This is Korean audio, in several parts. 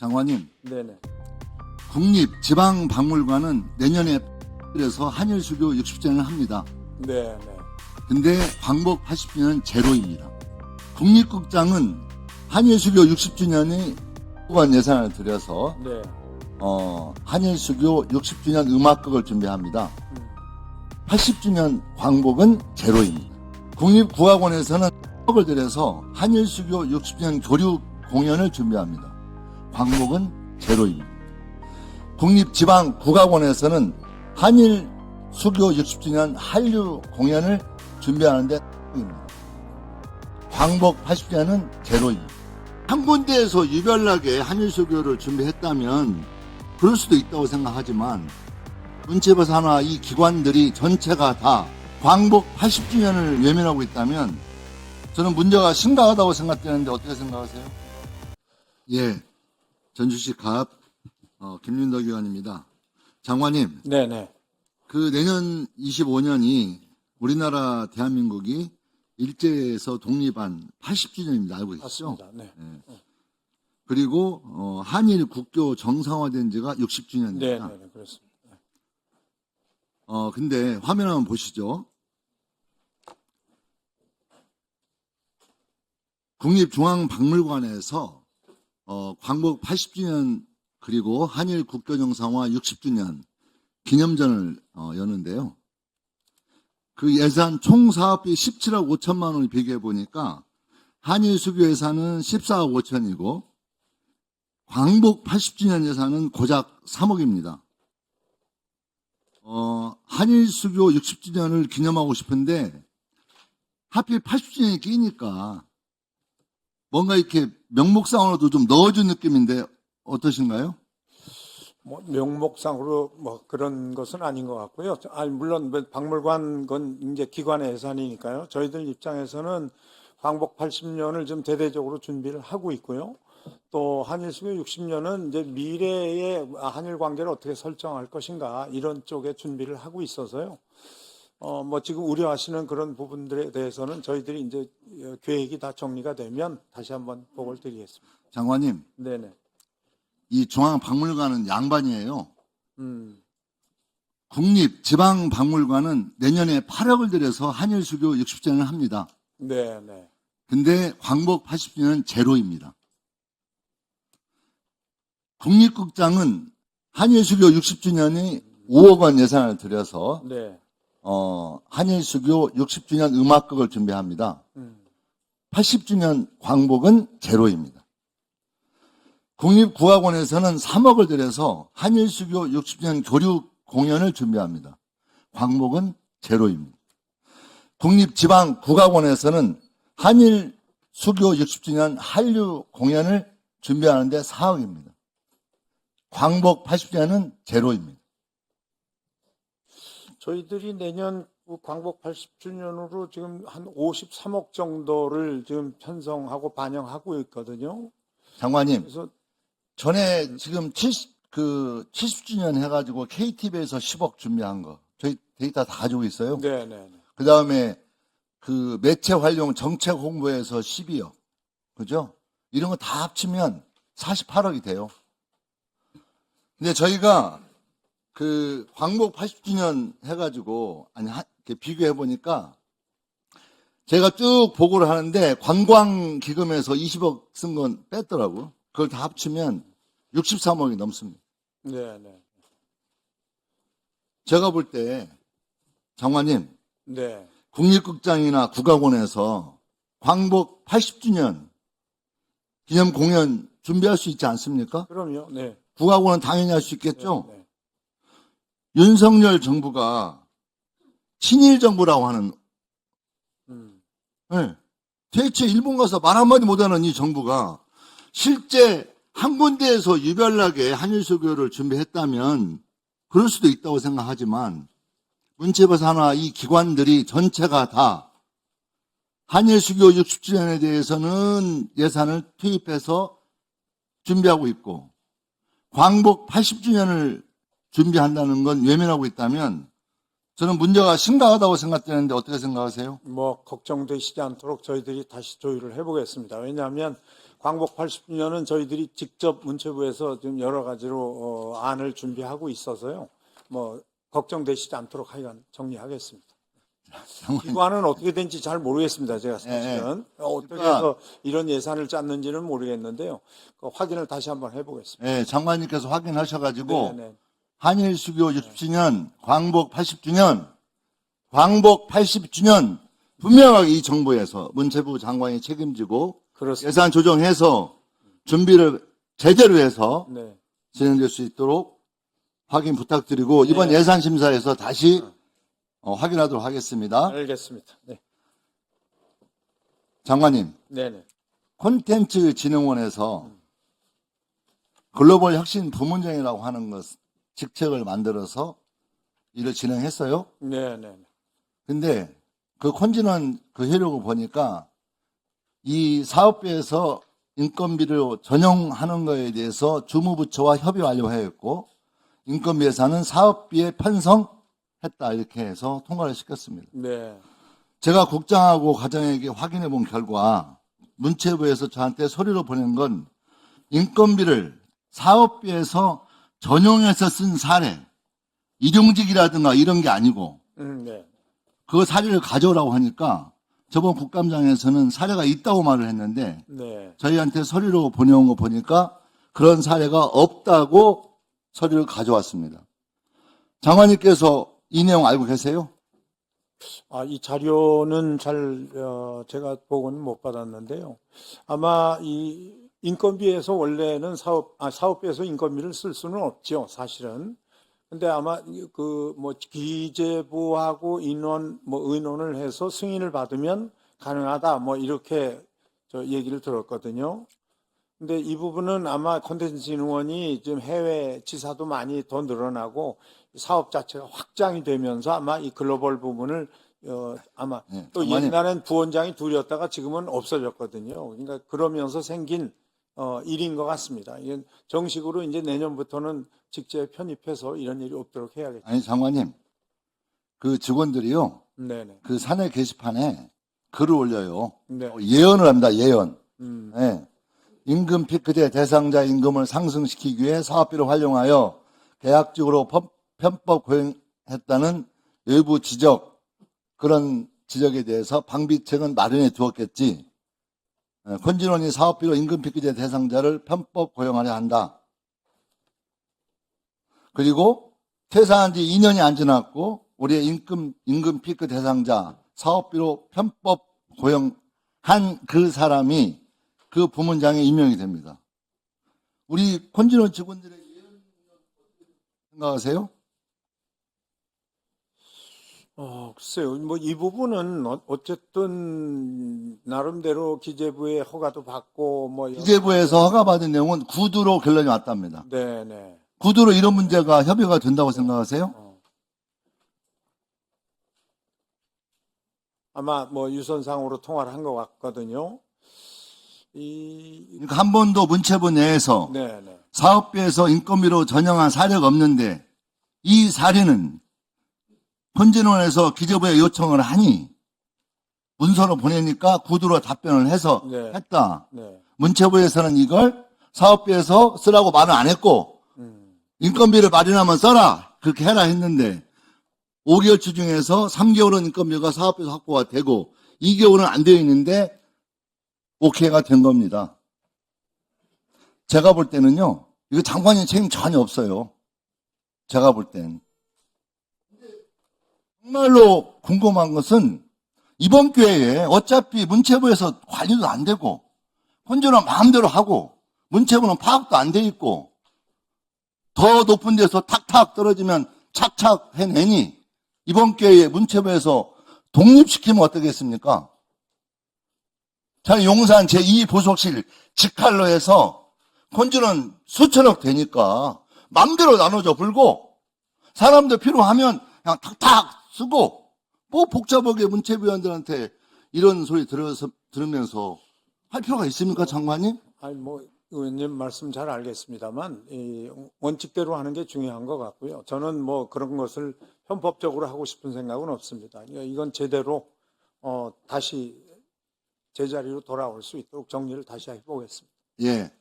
장관님, 네네. 국립지방박물관은 내년에 그래서 한일 수교 60주년을 합니다. 네 네. 근데 광복 80주년 제로입니다. 국립극장은 한일 수교 60주년이 후반 예산을 들여서 네. 어, 한일 수교 60주년 음악극을 준비합니다. 음. 80주년 광복은 제로입니다. 국립국악원에서는 10억을 들여서 한일 수교 60주년 교류 공연을 준비합니다. 광복은 제로입니다. 국립지방국악원에서는 한일 수교 60주년 한류 공연을 준비하는데 입니다. 광복 80주년은 제로입니다. 한 군데에서 유별나게 한일 수교를 준비했다면 그럴 수도 있다고 생각하지만 문체부 산하 이 기관들이 전체가 다 광복 80주년을 외면하고 있다면 저는 문제가 심각하다고 생각되는데 어떻게 생각하세요? 예, 전주시 갑 어, 김윤덕 의원입니다. 장관님, 네네. 그 내년 25년이 우리나라 대한민국이 일제에서 독립한 80주년입니다. 알고 계시죠? 맞습니다. 네. 그리고 어, 한일 국교 정상화된 지가 60주년입니다. 네 네. 그렇습니다. 어, 근데 화면 한번 보시죠. 국립중앙박물관에서 어, 광복 80주년 그리고 한일 국교 정상화 60주년 기념전을 어, 여는데요. 그 예산 총 사업비 17억 5천만 원을 비교해 보니까 한일 수교 예산은 14억 5천이고 광복 80주년 예산은 고작 3억입니다. 어, 한일 수교 60주년을 기념하고 싶은데 하필 80주년이 끼니까 뭔가 이렇게 명목상으로도 좀 넣어준 느낌인데 어떠신가요? 뭐 명목상으로 뭐 그런 것은 아닌 것 같고요. 아니 물론 뭐 박물관 건 이제 기관의 예산이니까요. 저희들 입장에서는 광복 80년을 좀 대대적으로 준비를 하고 있고요. 또 한일 수교 60년은 이제 미래의 한일 관계를 어떻게 설정할 것인가 이런 쪽에 준비를 하고 있어서요. 어 뭐 지금 우려하시는 그런 부분들에 대해서는 저희들이 이제 어, 계획이 다 정리가 되면 다시 한번 보고를 드리겠습니다. 장관님, 네네. 이 중앙박물관은 양반이에요. 음. 국립 지방박물관은 내년에 8억을 들여서 한일 수교 60주년을 합니다. 네 네. 근데 광복 80주년은 제로입니다. 국립극장은 한일 수교 60주년이 5억 원 예산을 들여서 네. 어, 한일 수교 60주년 음악극을 준비합니다. 음. 80주년 광복은 제로입니다. 국립국악원에서는 3억을 들여서 한일 수교 60주년 교류 공연을 준비합니다. 광복은 제로입니다. 국립지방국악원에서는 한일 수교 60주년 한류 공연을 준비하는데 4억입니다. 광복 80주년은 제로입니다. 저희들이 내년 그 광복 80주년으로 지금 한 53억 정도를 지금 편성하고 반영하고 있거든요. 장관님, 그래서 전에 지금 70, 그 70주년 해가지고 KTV에서 10억 준비한 거 저희 데이터 다 가지고 있어요. 네네. 그 다음에 그 매체 활용 정책 홍보에서 12억. 그죠? 이런 거 다 합치면 48억이 돼요. 근데 저희가 그 광복 80주년 해가지고, 아니, 하- 이렇게 비교해 보니까 제가 쭉 보고를 하는데 관광 기금에서 20억 쓴 건 뺐더라고요. 그걸 다 합치면 63억이 넘습니다. 네 네. 제가 볼 때, 장관님, 네. 국립극장이나 국악원에서 광복 80주년 기념 공연 준비할 수 있지 않습니까? 그럼요. 네. 국악원은 당연히 할 수 있겠죠? 네. 윤석열 정부가 친일 정부라고 하는, 음. 예. 대체 일본 가서 말 한마디 못하는 이 정부가 실제 한 군데에서 유별나게 한일수교를 준비했다면 그럴 수도 있다고 생각하지만 문체부 산하 이 기관들이 전체가 다 한일수교 60주년에 대해서는 예산을 투입해서 준비하고 있고 광복 80주년을 준비한다는 건 외면하고 있다면 저는 문제가 심각하다고 생각되는데 어떻게 생각하세요? 뭐 걱정되시지 않도록 저희들이 다시 조율을 해보겠습니다. 왜냐하면 광복 80주년은 저희들이 직접 문체부에서 좀 여러 가지로 어, 안을 준비하고 있어서요. 뭐 걱정되시지 않도록 하여간 정리하겠습니다. 기관은 어떻게 된지 잘 모르겠습니다. 제가 사실은 어떻게 그러니까- 해서 이런 예산을 짰는지는 모르겠는데요. 그 확인을 다시 한번 해보겠습니다. 예, 장관님께서 확인하셔가지고 네, 네. 한일 수교 60주년, 광복 80주년, 광복 80주년 분명하게 이 정부에서 문체부 장관이 책임지고 그렇습니다. 예산 조정해서 준비를 제대로 해서 네. 진행될 수 있도록 확인 부탁드리고 이번 네. 예산 심사에서 다시 어, 확인하도록 하겠습니다. 알겠습니다. 네, 장관님, 네, 네. 콘텐츠 진흥원에서 글로벌 혁신 부문장이라고 하는 것 직책을 만들어서 일을 진행했어요. 네, 네. 근데 그 콘진원 그 효력을 보니까 이 사업부에서 인건비를 전용하는 거에 대해서 주무부처와 협의 완료하였고 인건비 예산은 사업비에 편성했다 이렇게 해서 통과를 시켰습니다. 네. 제가 국장하고 과장에게 확인해 본 결과 문체부에서 저한테 소리로 보낸 건 인건비를 사업비에서 전용해서 쓴 사례, 일용직이라든가 이런 게 아니고 음, 네. 그 사례를 가져오라고 하니까 저번 국감장에서는 사례가 있다고 말을 했는데 네. 저희한테 서류로 보내온 거 보니까 그런 사례가 없다고 서류를 가져왔습니다. 장관님께서 이 내용 알고 계세요? 아, 이 자료는 잘, 어, 제가 보고는 못 받았는데요. 아마 이 인건비에서 원래는 사업, 아, 사업비에서 인건비를 쓸 수는 없죠, 사실은. 근데 아마 그 뭐 기재부하고 인원, 뭐 의논을 해서 승인을 받으면 가능하다, 뭐 이렇게 저 얘기를 들었거든요. 근데 이 부분은 아마 콘텐츠 진흥원이 지금 해외 지사도 많이 더 늘어나고 사업 자체가 확장이 되면서 아마 이 글로벌 부분을 어, 아마 네, 또. 옛날엔 부원장이 둘이었다가 지금은 없어졌거든요. 그러니까 그러면서 생긴 어, 일인 것 같습니다. 이게 정식으로 이제 내년부터는 직제 편입해서 이런 일이 없도록 해야겠죠. 아니 장관님 그 직원들이요 네네. 그 사내 게시판에 글을 올려요 네. 예언을 합니다 예언 음, 예. 임금 피크제 대상자 임금을 상승시키기 위해 사업비를 활용하여 계약적으로 법- 편법 고용했다는 외부 지적 그런 지적에 대해서 방비책은 마련해 두었겠지. 예, 컨진원이 사업비로 임금 피크제 대상자를 편법 고용하려 한다. 그리고 퇴사한 지 2년이 안 지났고 우리의 임금 임금 피크 대상자 사업비로 편법 고용한 그 사람이 그 부문장에 임명이 됩니다. 우리 콘진원 직원들의 생각하세요? 어, 글쎄요. 뭐 이 부분은 어- 어쨌든 나름대로 기재부의 허가도 받고 뭐 여러- 기재부에서 허가받은 내용은 구두로 결론이 왔답니다. 네네. 구두로 이런 문제가 협의가 된다고 생각하세요? 어. 아마 뭐 유선상으로 통화를 한 것 같거든요. 이 그러니까 한 번도 문체부 내에서 네네. 사업비에서 인건비로 전형한 사례가 없는데 이 사례는 콘진원에서 기재부에 요청을 하니 문서로 보내니까 구두로 답변을 해서 네. 했다. 네. 문체부에서는 이걸 사업비에서 쓰라고 말은 안 했고 음. 인건비를 마련하면 써라 그렇게 해라 했는데 5개월 주 중에서 3개월은 인건비가 사업비에서 확보가 되고 2개월은 안 되어 있는데 오케이가 된 겁니다. 제가 볼 때는요 이거 장관님 책임 전혀 없어요. 제가 볼 땐. 정말로 궁금한 것은 이번 기회에 어차피 문체부에서 관리도 안 되고 혼자는 마음대로 하고 문체부는 파악도 안 돼 있고 더 높은 데서 탁탁 떨어지면 착착 해내니 이번 기회에 문체부에서 독립시키면 어떻겠습니까? 자, 용산 제2보석실 직할로 해서 콘주는 수천억 되니까 맘대로 나눠줘 불고 사람들 필요하면 그냥 탁탁 쓰고 뭐 복잡하게 문체부위원들한테 이런 소리 들어서, 들으면서 할 필요가 있습니까, 장관님? 아니 뭐 의원님 말씀 잘 알겠습니다만 이 원칙대로 하는 게 중요한 것 같고요. 저는 뭐 그런 것을 편법적으로 하고 싶은 생각은 없습니다. 이건 제대로 어 다시 제자리로 돌아올 수 있도록 정리를 다시 해보겠습니다. 예.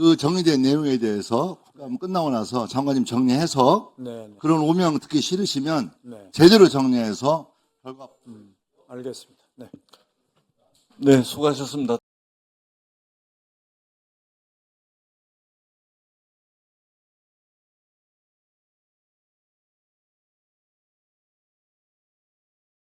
그 정리된 내용에 대해서 끝나고 나서 장관님 정리해서 네, 네, 그런 오명 듣기 싫으시면 네, 제대로 정리해서 결과 알겠습니다. 네. 네, 수고하셨습니다.